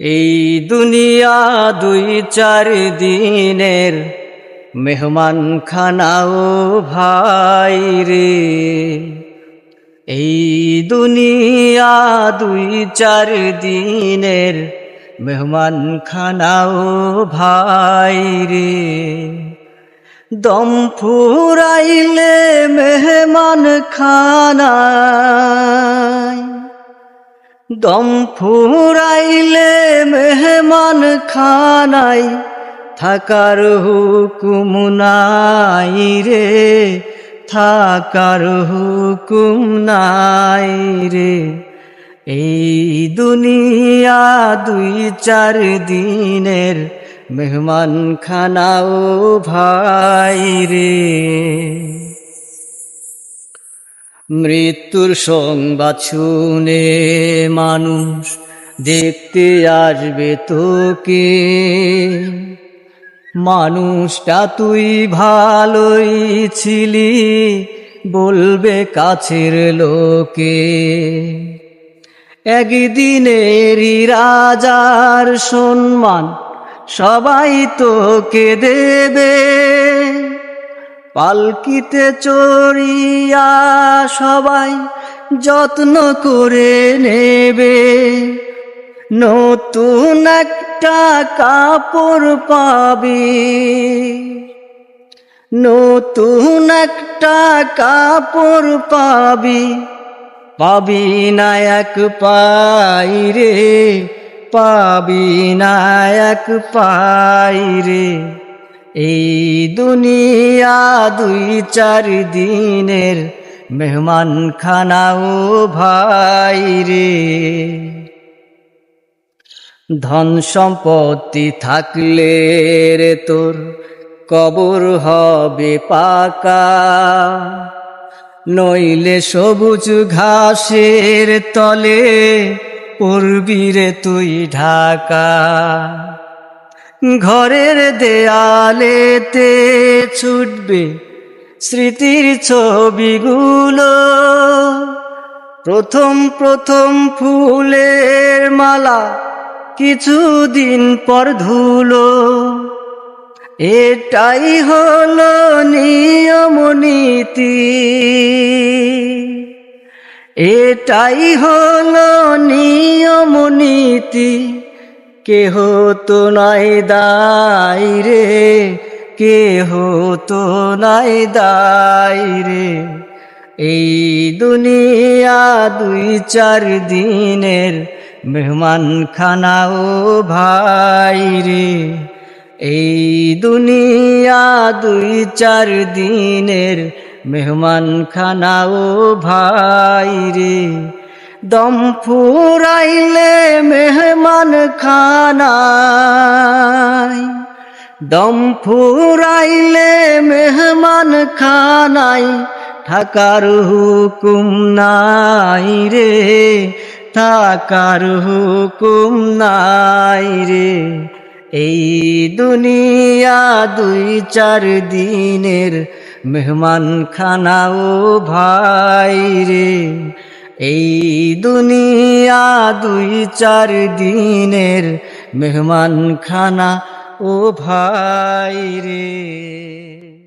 এই দুনিয়া দুই চার দিনের মেহমান খানাও ভাই রে। এই দুনিয়া দুই চার দিনের মেহমান খানাও ভাই রে। দম ফুরাইলে মেহমান খানায় দম ফুরাইলে মেহমান খানাই, থাকার হুকুম নাই রে, থাকার হুকুম নাই রে। এই দুনিয়া দুই চার দিনের মেহমান খানাও ভাই রে। মৃত্যুর সংবাদ শুনে মানুষ দেখতে আসবে তোকে। মানুষটা তুই ভালোই ছিলি, বলবে কাছের লোকে। একদিনেরই রাজার সম্মান সবাই তোকে দেবে। পালকিতে চড়িয়া সবাই যত্ন করে নেবে। নতুন একটা কাপড় পাবি। নতুন একটা কাপড় পাবি। পাবি না এক পাই রে, পাবি না এক পাই রে। এই দুনিয়া দুই চার দিনের মেহমান খানাও ভাই রে। ধন সম্পত্তি থাকলে রে তোর কবর হবে পাকা। নইলে সবুজ ঘাসের তলে পড়বি রে তুই ঢাকা। ঘরের দেয়ালেতে ছুটবে স্মৃতির ছবিগুলো। প্রথম প্রথম ফুলের মালা কিছুদিন পর ধুলো। এটাই হলো নিয়ম নীতি এটাই হলো নিয়ম নীতি কেহ তো নাই দায় রে, কেহ তো নাই দায় রে। এই দুনিয়া দুই চার দিনের মেহমান খানাও ভাই রে। এই দুনিয়া দুই চার দিনের মেহমান খানাও ভাই রে। দম ফুরাইলে মেহমান খানায় দম ফুরাইলে মেহমান খানাই থাকার হুকুম নাই রে, থাকার হুকুম নাই রে। এই দুনিয়া দুই চার দিনের মেহমান খানাও ভাই রে। এই দুনিয়া দুই চার দিনের মেহমান খানা ও ভাই রে।